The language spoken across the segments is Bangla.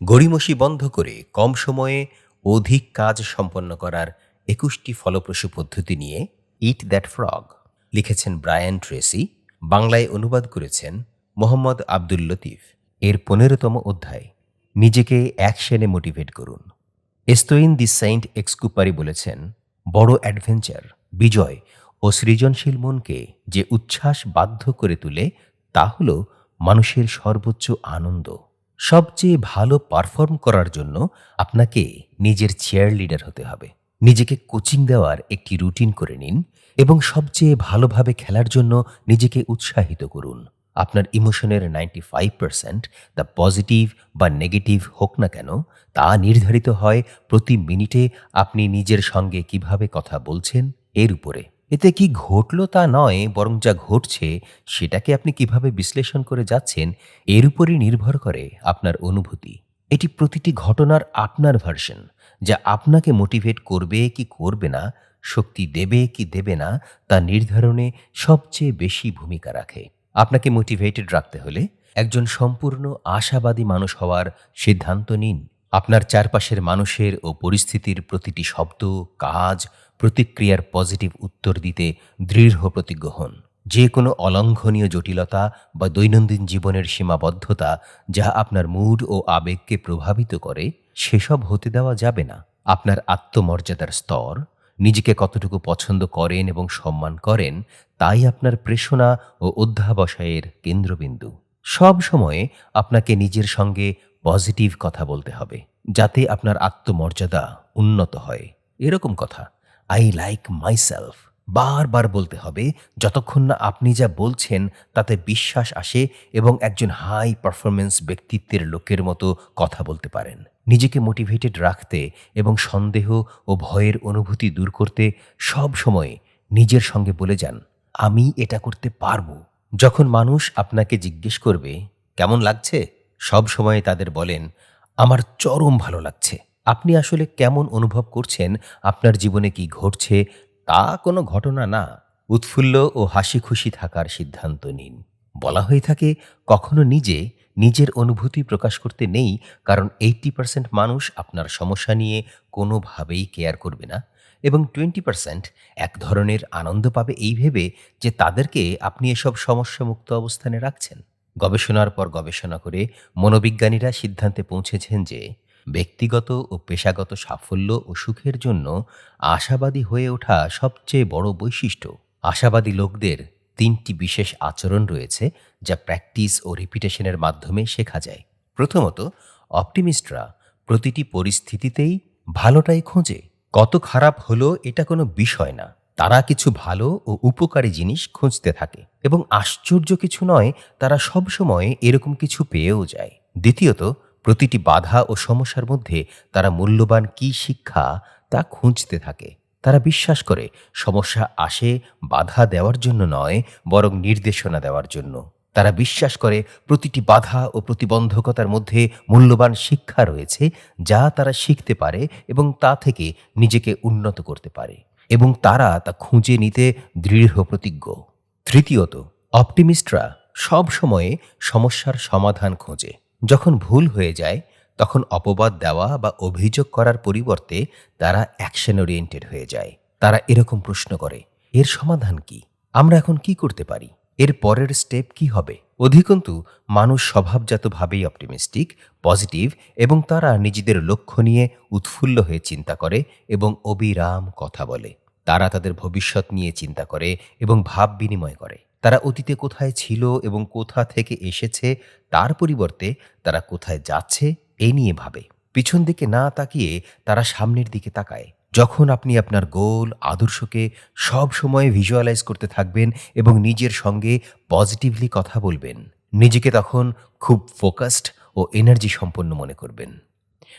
গড়িমসি বন্ধ করে কম সময়ে অধিক কাজ সম্পন্ন করার একুশটি ফলপ্রসূ পদ্ধতি নিয়ে ইট দ্যাট ফ্রগ লিখেছেন ব্রায়ান ট্রেসি, বাংলায় অনুবাদ করেছেন মোহাম্মদ আব্দুল লতিফ। এর পনেরোতম অধ্যায়, নিজেকে অ্যাকশনে মোটিভেট করুন। এস্তোইন দি সেন্ট এক্সকুপারি বলেছেন, বড় অ্যাডভেঞ্চার, বিজয় ও সৃজনশীল মনকে যে উচ্ছ্বাস বাধ্য করে তুলে, তা হল মানুষের সর্বোচ্চ আনন্দ। সবচেয়ে ভালো পারফর্ম করার জন্য আপনাকে নিজের চেয়ার লিডার হতে হবে। নিজেকে কোচিং দেওয়ার একটি রুটিন করে নিন এবং সবচেয়ে ভালোভাবে খেলার জন্য নিজেকে উৎসাহিত করুন। আপনার ইমোশনের ninety five percent the positive বা নেগেটিভ হোক না কেন, তা নির্ধারিত হয় প্রতি মিনিটে আপনি নিজের সঙ্গে কীভাবে কথা বলছেন এর উপরে। এতে কি ঘটল তা নয়, বরং যা ঘটছে সেটাকে আপনি কীভাবে বিশ্লেষণ করে যাচ্ছেন এর উপরই নির্ভর করে আপনার অনুভূতি। এটি প্রতিটি ঘটনার আপনার ভার্সন যা আপনাকে মোটিভেট করবে কি করবে না, শক্তি দেবে কি দেবে না, তা নির্ধারণে সবচেয়ে বেশি ভূমিকা রাখে। আপনাকে মোটিভেটেড রাখতে হলে একজন সম্পূর্ণ আশাবাদী মানুষ হওয়ার সিদ্ধান্ত নিন। আপনার চারপাশের মানুষের ও পরিস্থিতির প্রতিটি শব্দ, কাজ, প্রতিক্রিয়ার পজিটিভ উত্তর দিতে দৃঢ় প্রতিজ্ঞ হন। যে কোনো অলঙ্ঘনীয় জটিলতা বা দৈনন্দিন জীবনের সীমাবদ্ধতা যা আপনার মুড ও আবেগকে প্রভাবিত করে, সেসব হতে দেওয়া যাবে না। আপনার আত্মমর্যাদার স্তর, নিজেকে কতটুকু পছন্দ করেন এবং সম্মান করেন, তাই আপনার প্রেষণা ও অধ্যাবসায়ের কেন্দ্রবিন্দু। সব সময়ে আপনাকে নিজের সঙ্গে পজিটিভ কথা বলতে হবে, যাতে আপনার আত্মমর্যাদা উন্নত হয়। এরকম কথা। আই লাইক মাইসেলফ বারবার বলতে হবে, যতক্ষণ না আপনি যা বলছেন তাতে বিশ্বাস আসে এবং একজন হাই পারফরমেন্স ব্যক্তিত্বের লোকের মতো কথা বলতে পারেন। নিজেকে মোটিভেটেড রাখতে এবং সন্দেহ ও ভয়ের অনুভূতি দূর করতে সব সময় নিজের সঙ্গে বলে যান, আমি এটা করতে পারব। যখন মানুষ আপনাকে জিজ্ঞেস করবে, কেমন লাগছে? সব সময় তাদের বলেন, আমার চরম ভালো লাগছে। আপনি আসলে কেমন অনুভব করছেন? আপনার জীবনে কি ঘটছে? তা কোনো ঘটনা না। উৎফুল্ল ও হাসি খুশি থাকার সিদ্ধান্ত নিন। বলা হয়ে থাকে, কখনো নিজে নিজের অনুভূতি প্রকাশ করতে নেই, কারণ এইটটি পার্সেন্ট মানুষ আপনার সমস্যা নিয়ে কোনোভাবেই কেয়ার করবে না। এবং টোয়েন্টি পার্সেন্ট এক ধরনের আনন্দ পাবে এই ভেবে যে তাদেরকে আপনি এসব সমস্যামুক্ত অবস্থানে রাখছেন। গবেষণার পর গবেষণা করে মনোবিজ্ঞানীরা সিদ্ধান্তে পৌঁছেছেন যে ব্যক্তিগত ও পেশাগত সাফল্য ও সুখের জন্য আশাবাদী হয়ে ওঠা সবচেয়ে বড় বৈশিষ্ট্য। আশাবাদী লোকদের তিনটি বিশেষ আচরণ রয়েছে যা প্র্যাকটিস ও রিপিটেশনের মাধ্যমে শেখা যায়। প্রথমত, অপটিমিস্টরা প্রতিটি পরিস্থিতিতেই ভালোটাই খোঁজে। কত খারাপ হলো এটা কোনো বিষয় না। তারা কিছু ভালো ও উপকারী জিনিস খুঁজতে থাকে এবং আশ্চর্য কিছু নয়, তারা সবসময় এরকম কিছু পেয়েও যায়। দ্বিতীয়ত, প্রতিটি বাধা ও সমস্যার মধ্যে তারা মূল্যবান কী শিক্ষা তা খুঁজতে থাকে। তারা বিশ্বাস করে, সমস্যা আসে বাধা দেওয়ার জন্য নয়, বরং নির্দেশনা দেওয়ার জন্য। তারা বিশ্বাস করে, প্রতিটি বাধা ও প্রতিবন্ধকতার মধ্যে মূল্যবান শিক্ষা রয়েছে, যা তারা শিখতে পারে এবং তা থেকে নিজেকে উন্নত করতে পারে। এবং তারা তা খুঁজে নিতে দৃঢ় প্রতিজ্ঞ। তৃতীয়ত, অপটিমিস্টরা সব সময়ে সমস্যার সমাধান খোঁজে। যখন ভুল হয়ে যায়, তখন অপবাদ দেওয়া বা অভিযোগ করার পরিবর্তে তারা অ্যাকশন ওরিয়েন্টেড হয়ে যায়। তারা এরকম প্রশ্ন করে, এর সমাধান কি? আমরা এখন কি করতে পারি? এর পরের স্টেপ কি হবে? অধিকন্তু, মানুষ স্বভাবজাতভাবেই অপটিমিস্টিক পজিটিভ এবং তারা নিজেদের লক্ষ্য নিয়ে উৎফুল্ল হয়ে চিন্তা করে এবং অবিরাম কথা বলে। তারা তাদের ভবিষ্যৎ নিয়ে চিন্তা করে এবং ভাব বিনিময় করে। তারা অতীতে কোথায় ছিল এবং কোথা থেকে এসেছে, তার পরিবর্তে তারা কোথায় যাচ্ছে এই নিয়ে ভাবে। পিছন দিকে না তাকিয়ে তারা সামনের দিকে তাকায়। যখন আপনি আপনার গোল, আদর্শকে সব সময় ভিজুয়ালাইজ করতে থাকবেন এবং নিজের সঙ্গে পজিটিভলি কথা বলবেন, নিজেকে তখন খুব ফোকাসড ও এনার্জি সম্পন্ন মনে করবেন।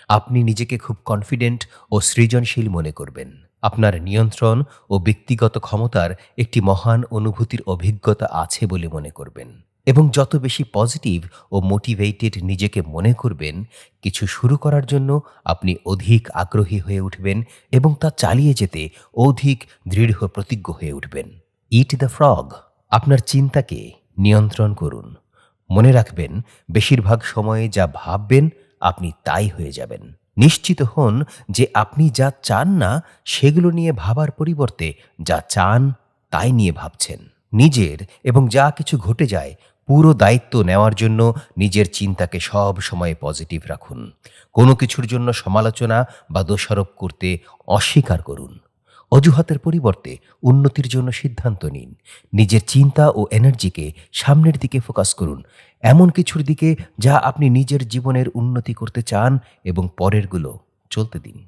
আপনি নিজেকে খুব কনফিডেন্ট ও সৃজনশীল মনে করবেন। আপনার নিয়ন্ত্রণ ও ব্যক্তিগত ক্ষমতার একটি মহান অনুভূতির অভিজ্ঞতা আছে বলে মনে করবেন। এবং যত বেশি পজিটিভ ও মোটিভেটেড নিজেকে মনে করবেন, কিছু শুরু করার জন্য আপনি অধিক আগ্রহী হয়ে উঠবেন এবং তা চালিয়ে যেতে অধিক দৃঢ় প্রতিজ্ঞ হয়ে উঠবেন। ইট দ্য ফ্রগ আপনার চিন্তাকে নিয়ন্ত্রণ করুন। মনে রাখবেন, বেশিরভাগ সময়ে যা ভাববেন আপনি তাই হয়ে যাবেন। নিশ্চিত হন যে আপনি যা চান না, সেগুলো নিয়ে ভাবার পরিবর্তে যা চান তাই নিয়ে ভাবছেন। নিজের এবং যা কিছু ঘটে যায় পুরো দায়িত্ব নেওয়ার জন্য নিজের চিন্তাকে সব সময় পজিটিভ রাখুন। কোনো কিছুর জন্য সমালোচনা বা দোষারোপ করতে অস্বীকার করুন। অজুহাতের পরিবর্তে উন্নতির জন্য সিদ্ধান্ত নিন। নিজের চিন্তা ও এনার্জিকে সামনের দিকে ফোকাস করুন। এমন কিছুর দিকে যা আপনি নিজের জীবনের উন্নতি করতে চান এবং পরেরগুলো চলতে দিন।